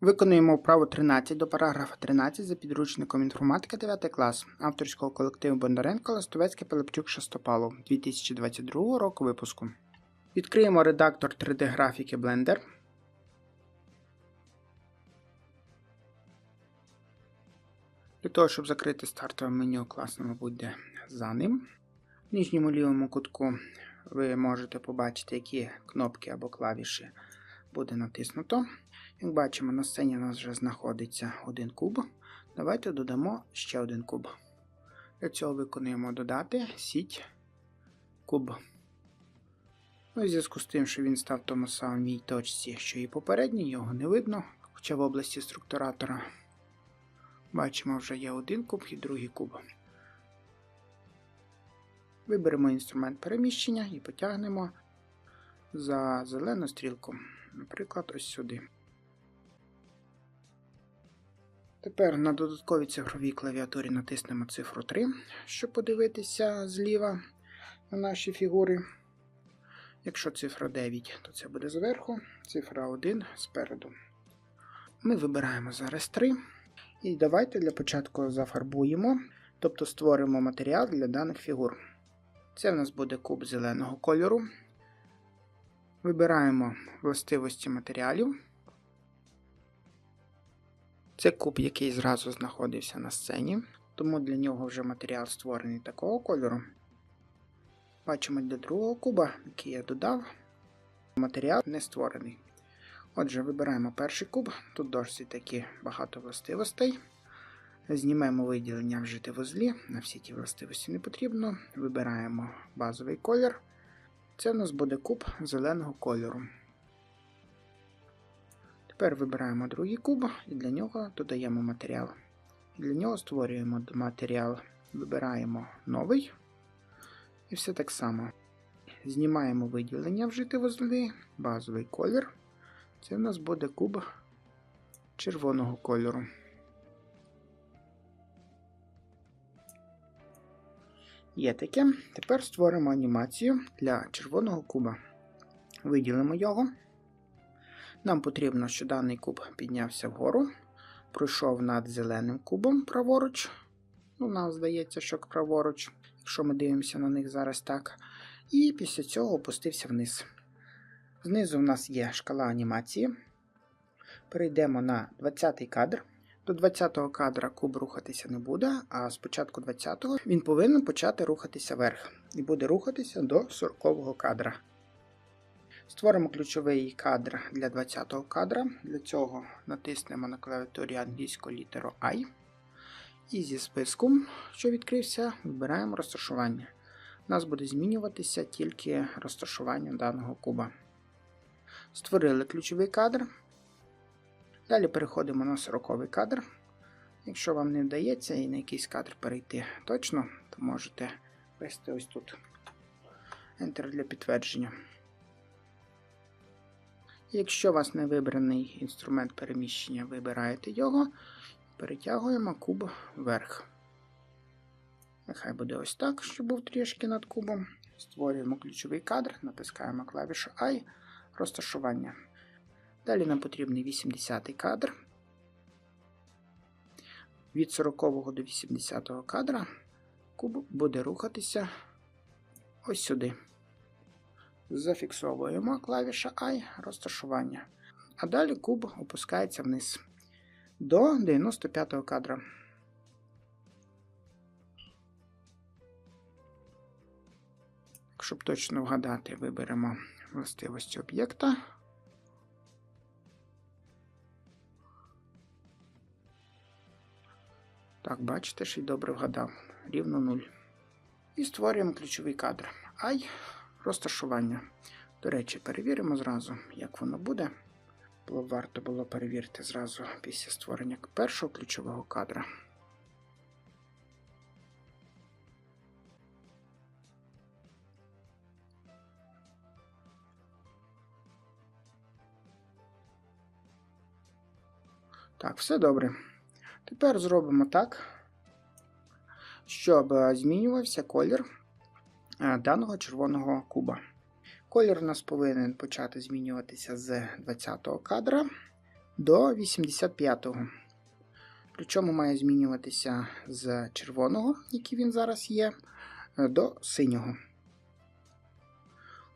Виконуємо вправу 13 до параграфа 13 за підручником інформатика 9 клас авторського колективу Бондаренко Ластовецький Пилипчук Шестопалов 2022 року випуску. Відкриємо редактор 3D графіки Blender. Для того, щоб закрити стартове меню, класно, мабуть, де за ним. В нижньому лівому кутку ви можете побачити, які кнопки або клавіші буде натиснуто. Як бачимо, на сцені у нас вже знаходиться один куб. Давайте додамо ще один куб. Для цього виконуємо додати сіть куб. Ну, у зв'язку з тим, що він став в тому самій точці, що і попередній, його не видно, хоча в області структуратора бачимо, вже є один куб і другий куб. Виберемо інструмент переміщення і потягнемо за зелену стрілку, наприклад, ось сюди. Тепер на додатковій цифровій клавіатурі натиснемо цифру 3, щоб подивитися зліва на наші фігури. Якщо цифра 9, то це буде зверху, цифра 1 спереду. Ми вибираємо зараз 3. І давайте для початку зафарбуємо, тобто створимо матеріал для даних фігур. Це в нас буде куб зеленого кольору. Вибираємо властивості матеріалів. Це куб, який зразу знаходився на сцені, тому для нього вже матеріал створений такого кольору. Бачимо для другого куба, який я додав, матеріал не створений. Отже, вибираємо перший куб, тут досить таки багато властивостей. Знімемо виділення вжити вузлі, на всі ті властивості не потрібно. Вибираємо базовий колір. Це у нас буде куб зеленого кольору. Тепер вибираємо другий куб і для нього додаємо матеріал. Для нього створюємо матеріал, вибираємо новий. І все так само. Знімаємо виділення вжити вузли, базовий колір. Це у нас буде куб червоного кольору. Є таке. Тепер створимо анімацію для червоного куба. Виділимо його. Нам потрібно, щоб даний куб піднявся вгору, пройшов над зеленим кубом праворуч. Ну, нам здається, що праворуч, якщо ми дивимося на них зараз так. І після цього опустився вниз. Знизу в нас є шкала анімації. Перейдемо на 20-й кадр. До 20-го кадра куб рухатися не буде, а спочатку 20-го він повинен почати рухатися вверх і буде рухатися до 40-го кадра. Створимо ключовий кадр для 20-го кадра. Для цього натиснемо на клавіатурі англійську літеру I. І зі списку, що відкрився, вибираємо розташування. У нас буде змінюватися тільки розташування даного куба. Створили ключовий кадр. Далі переходимо на 40 кадр. Якщо вам не вдається і на якийсь кадр перейти точно, то можете ввести ось тут Enter для підтвердження. Якщо у вас не вибраний інструмент переміщення, вибираєте його, перетягуємо куб вверх. Нехай буде ось так, щоб був трішки над кубом. Створюємо ключовий кадр, натискаємо клавішу I, розташування. Далі нам потрібний 80 кадр. Від 40 до 80 кадра куб буде рухатися ось сюди. Зафіксовуємо клавіша I розташування. А далі куб опускається вниз до 95 кадра. Щоб точно вгадати, виберемо властивості об'єкта. Так, бачите, що й добре вгадав. Рівно 0. І створюємо ключовий кадр. Ай, розташування. До речі, перевіримо зразу, як воно буде. Було варто було перевірити зразу після створення першого ключового кадра. Так, все добре. Тепер зробимо так, щоб е, змінювався колір даного червоного куба. Колір у нас повинен почати змінюватися з 20-го кадра. до 85-го. Причому має змінюватися з червоного, який він зараз є, е, до синього.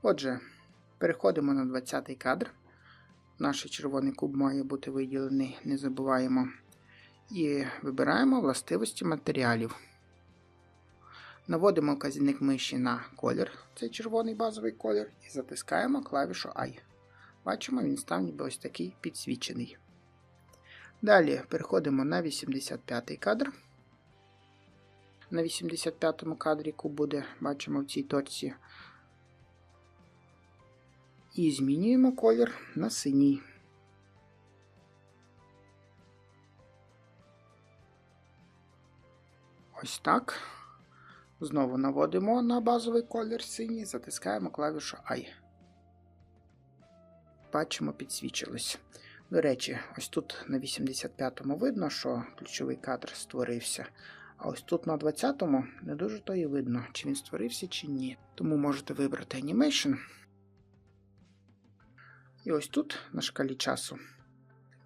Отже, переходимо на 20-й кадр. Наш червоний куб має бути виділений, не забуваємо. І вибираємо властивості матеріалів. Наводимо вказівник миші на колір, цей червоний базовий колір, і затискаємо клавішу I. Бачимо, він став ніби ось такий підсвічений. Далі переходимо на 85-й кадр. На 85-му кадрі куб буде, бачимо в цій точці. І змінюємо колір на синій. Ось так. Знову наводимо на базовий колір синій, затискаємо клавішу I. Бачимо, підсвічилось. До речі, ось тут на 85-му видно, що ключовий кадр створився. А ось тут на 20-му не дуже то і видно, чи він створився, чи ні. Тому можете вибрати Animation. І ось тут на шкалі часу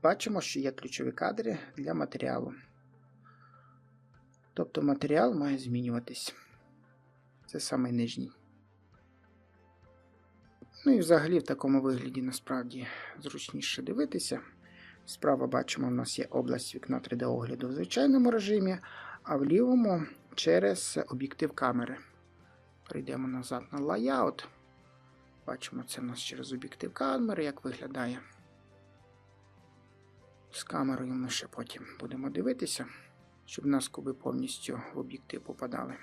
бачимо, що є ключові кадри для матеріалу. Тобто матеріал має змінюватись. Це самий нижній. Ну і взагалі в такому вигляді насправді зручніше дивитися. Справа бачимо, у нас є область вікна 3D-огляду в звичайному режимі, а в лівому через об'єктив камери. Перейдемо назад на Layout. Бачимо це у нас через об'єктив камери, як виглядає. З камерою ми ще потім будемо дивитися, щоб у нас куби повністю в об'єктив попадали.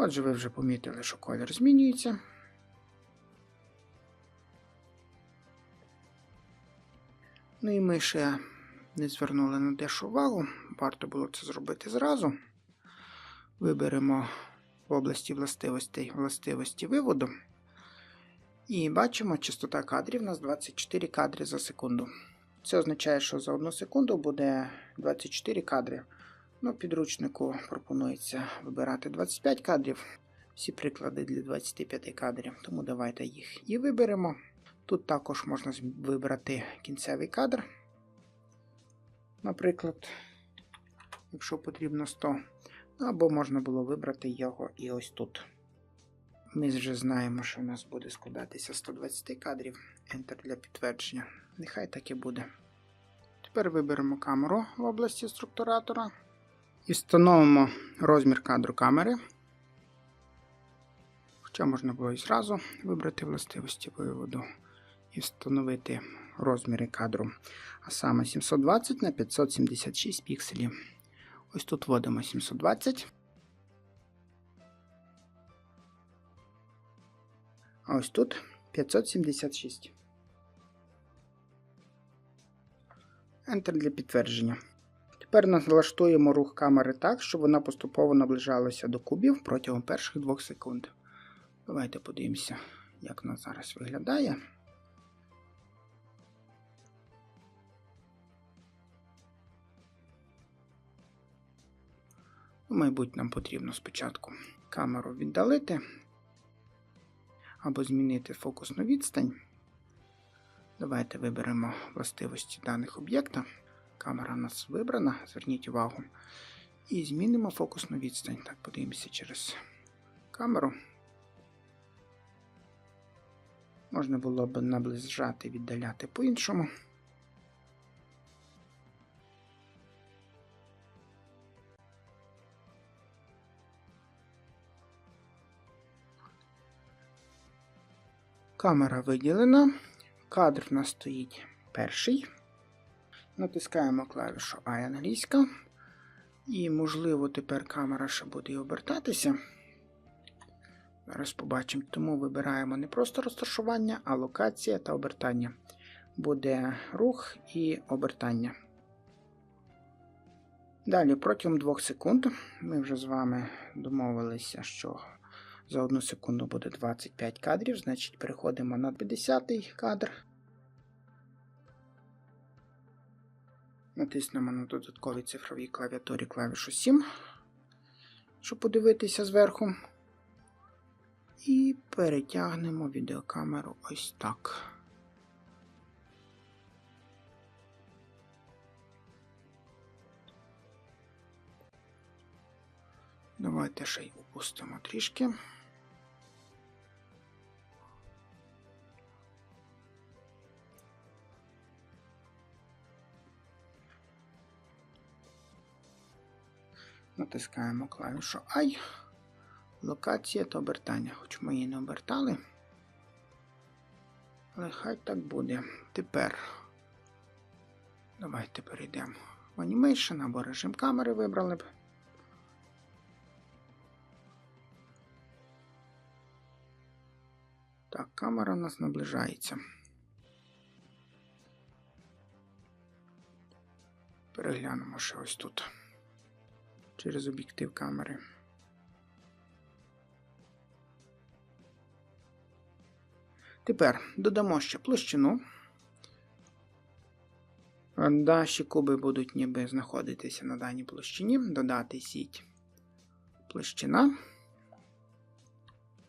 Отже, ви вже помітили, що колір змінюється. Ну і ми ще не звернули на дещо увагу. Варто було це зробити зразу. Виберемо в області властивостей властивості виводу. І бачимо, частота кадрів у нас 24 кадри за секунду. Це означає, що за одну секунду буде 24 кадри. Ну, підручнику пропонується вибирати 25 кадрів. Всі приклади для 25 кадрів, тому давайте їх і виберемо. Тут також можна вибрати кінцевий кадр. Наприклад, якщо потрібно 100, або можна було вибрати його і ось тут. Ми вже знаємо, що в нас буде складатися 120 кадрів. Enter для підтвердження. Нехай так і буде. Тепер виберемо камеру в області структуратора. І встановимо розмір кадру камери. Хоча можна було і зразу вибрати властивості виводу і встановити розміри кадру. А саме 720 на 576 пікселів. Ось тут вводимо 720. А ось тут 576. Enter для підтвердження. Тепер налаштуємо рух камери так, щоб вона поступово наближалася до кубів протягом перших 2 секунд. Давайте подивимося, як вона зараз виглядає. Мабуть, нам потрібно спочатку камеру віддалити або змінити фокусну відстань. Давайте виберемо властивості даних об'єкта. Камера у нас вибрана, зверніть увагу. І змінимо фокусну відстань. Так, подивимося через камеру. Можна було б наближати, віддаляти по-іншому. Камера виділена. Кадр у нас стоїть перший. Натискаємо клавішу I англійська. І, можливо, тепер камера ще буде обертатися. Зараз побачимо. Тому вибираємо не просто розташування, а локація та обертання. Буде рух і обертання. Далі, протягом 2 секунд, ми вже з вами домовилися, що за одну секунду буде 25 кадрів, значить переходимо на 50 кадр. Натиснемо на додатковій цифровій клавіатурі клавішу 7. щоб подивитися зверху. І перетягнемо відеокамеру ось так. Давайте ще й опустимо трішки. Натискаємо клавішу I. Локація та обертання, хоч ми її не обертали. Але хай так буде. Тепер давайте перейдемо в Animation або режим камери вибрали б. Так, камера у нас наближається. Переглянемо ще ось тут через об'єктив камери. Тепер додамо ще площину. Наші куби будуть ніби знаходитися на даній площині. Додати сіть площина.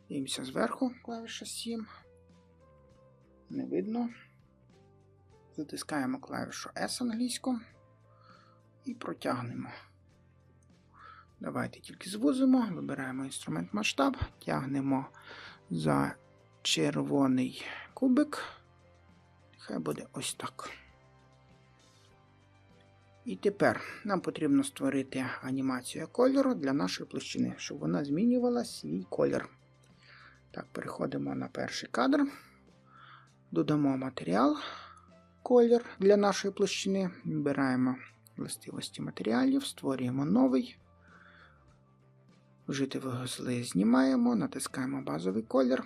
Дивимося зверху клавіша 7. Не видно. Затискаємо клавішу S англійську і протягнемо. Давайте тільки звузимо, вибираємо інструмент масштаб, тягнемо за червоний кубик. Хай буде ось так. І тепер нам потрібно створити анімацію кольору для нашої площини, щоб вона змінювала свій колір. Так, переходимо на перший кадр, додамо матеріал, колір для нашої площини, вибираємо властивості матеріалів, створюємо новий. Вжити вузли знімаємо, натискаємо базовий колір.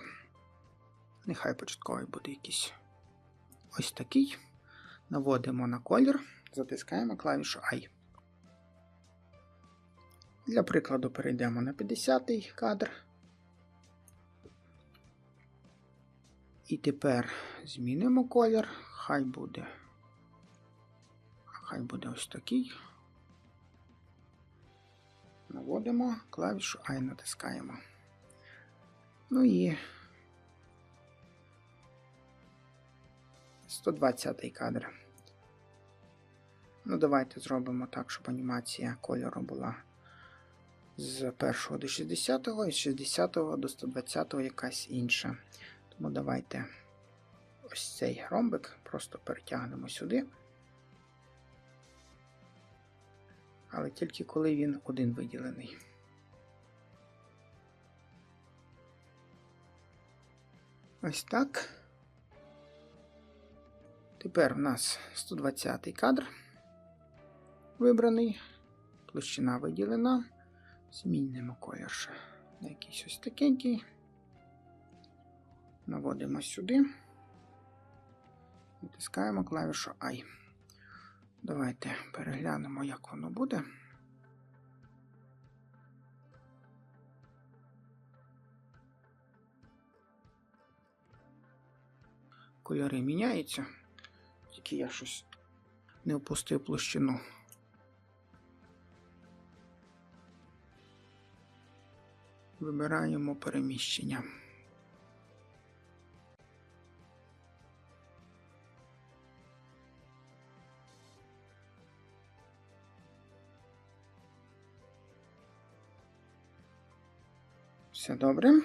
Нехай початковий буде якийсь ось такий. Наводимо на колір, затискаємо клавішу I. Для прикладу перейдемо на 50-й кадр. І тепер змінимо колір. Хай буде. Хай буде ось такий. Наводимо клавішу I натискаємо. Ну і 120 кадр. Ну, давайте зробимо так, щоб анімація кольору була з 1 до 60 і з 60 до 120 якась інша. Тому давайте ось цей ромбик просто перетягнемо сюди. Але тільки коли він один виділений. Ось так. Тепер у нас 120-й кадр вибраний, площина виділена. Змінимо колір на якийсь ось такенький. Наводимо сюди, натискаємо клавішу I. Давайте переглянемо, як воно буде. Кольори міняються, тільки я щось не опустив площину. Вибираємо переміщення. Все добре.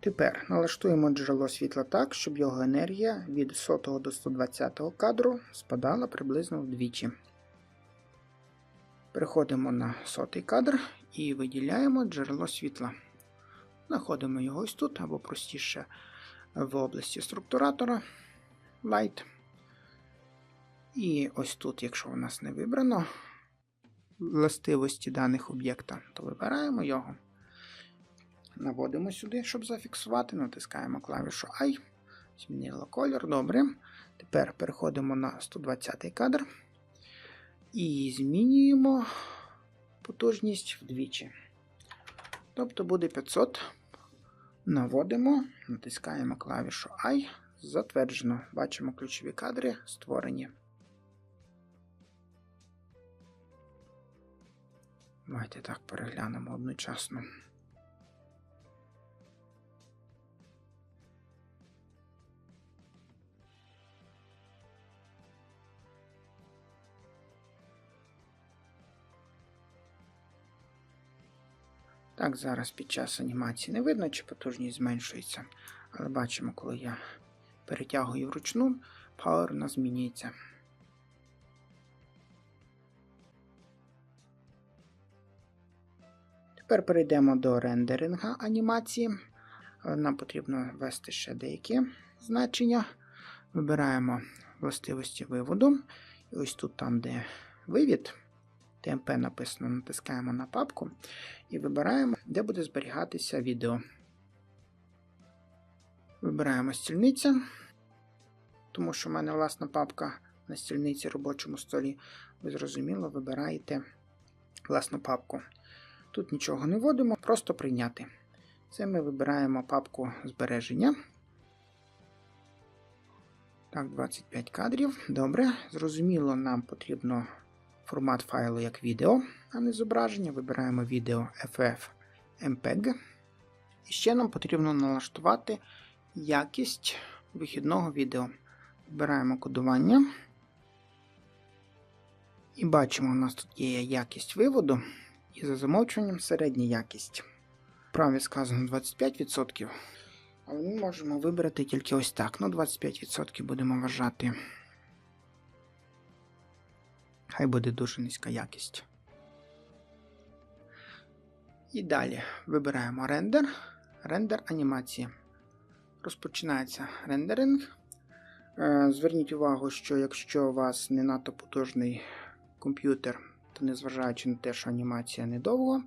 Тепер налаштуємо джерело світла так, щоб його енергія від 100 до 120 кадру спадала приблизно вдвічі. Переходимо на сотий кадр і виділяємо джерело світла. Знаходимо його ось тут, або простіше в області структуратора Light. І ось тут, якщо у нас не вибрано властивості даних об'єкта, то вибираємо його. Наводимо сюди, щоб зафіксувати, натискаємо клавішу I. Змінило колір. Добре. Тепер переходимо на 120 кадр і змінюємо потужність вдвічі. Тобто буде 500. Наводимо, натискаємо клавішу I. Затверджено. Бачимо ключові кадри створені. Давайте так переглянемо одночасно. Так, зараз під час анімації не видно, чи потужність зменшується. Але бачимо, коли я перетягую вручну, Power у нас змінюється. Тепер перейдемо до рендеринга анімації. Нам потрібно ввести ще деякі значення. Вибираємо властивості виводу. І ось тут, там, де вивід, TMP написано, натискаємо на папку і вибираємо, де буде зберігатися відео. Вибираємо стільниця, тому що в мене власна папка на стільниці робочому столі. Ви зрозуміло, вибираєте власну папку. Тут нічого не вводимо, просто прийняти. Це ми вибираємо папку збереження. Так, 25 кадрів. Добре. Зрозуміло, нам потрібно формат файлу як відео, а не зображення. Вибираємо відео FFmpeg. І ще нам потрібно налаштувати якість вихідного відео. Вибираємо кодування. І бачимо, у нас тут є якість виводу. І за замовчуванням середня якість. Праві сказано 25%. Але ми можемо вибрати тільки ось так. Ну, 25% будемо вважати. Хай буде дуже низька якість. І далі вибираємо рендер, рендер анімації. Розпочинається рендеринг. Е, Зверніть увагу, що якщо у вас не надто потужний комп'ютер, то незважаючи на те, що анімація недовго,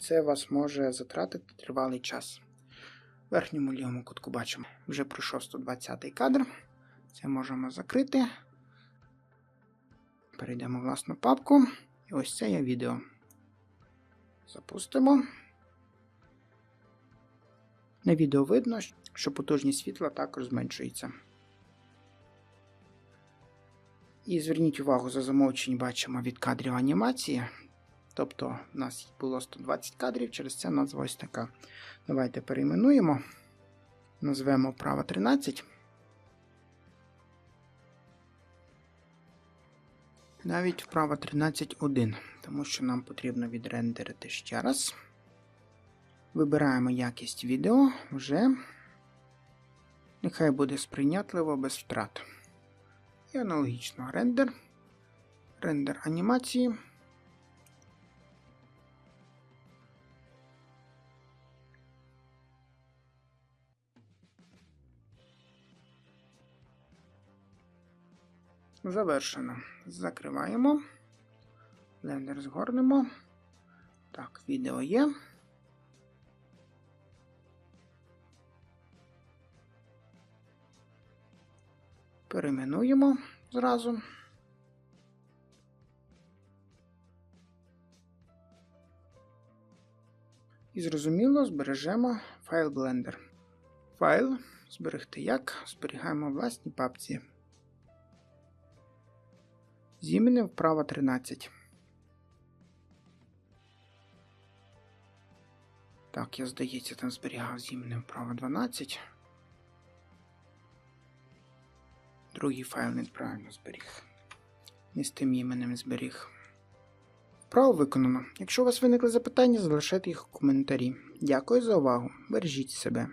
це вас може затратити тривалий час. В верхньому лівому кутку бачимо, вже пройшов 120 кадр. Це можемо закрити. Перейдемо в власну папку. І ось це є відео. Запустимо. На відео видно, що потужність світла також зменшується. І зверніть увагу, за замовчень бачимо від кадрів анімації. Тобто, в нас було 120 кадрів, через це назва ось така. Давайте перейменуємо. Назвемо вправа 13. Навіть вправа 13.1, тому що нам потрібно відрендерити ще раз. Вибираємо якість відео вже. Нехай буде сприйнятливо без втрат. І аналогічно рендер, рендер анімації. Завершено. Закриваємо. Блендер згорнемо. Так, відео є. Перейменуємо зразу. І зрозуміло, збережемо файл Blender. Файл зберегти як? Зберігаємо в власній папці. З іменем вправа 13. Так, я здається, там зберігав з іменем вправа 12. Другий файл неправильно зберіг. Не з тим іменем зберіг. Вправо виконано. Якщо у вас виникли запитання, залишайте їх у коментарі. Дякую за увагу. Бережіть себе.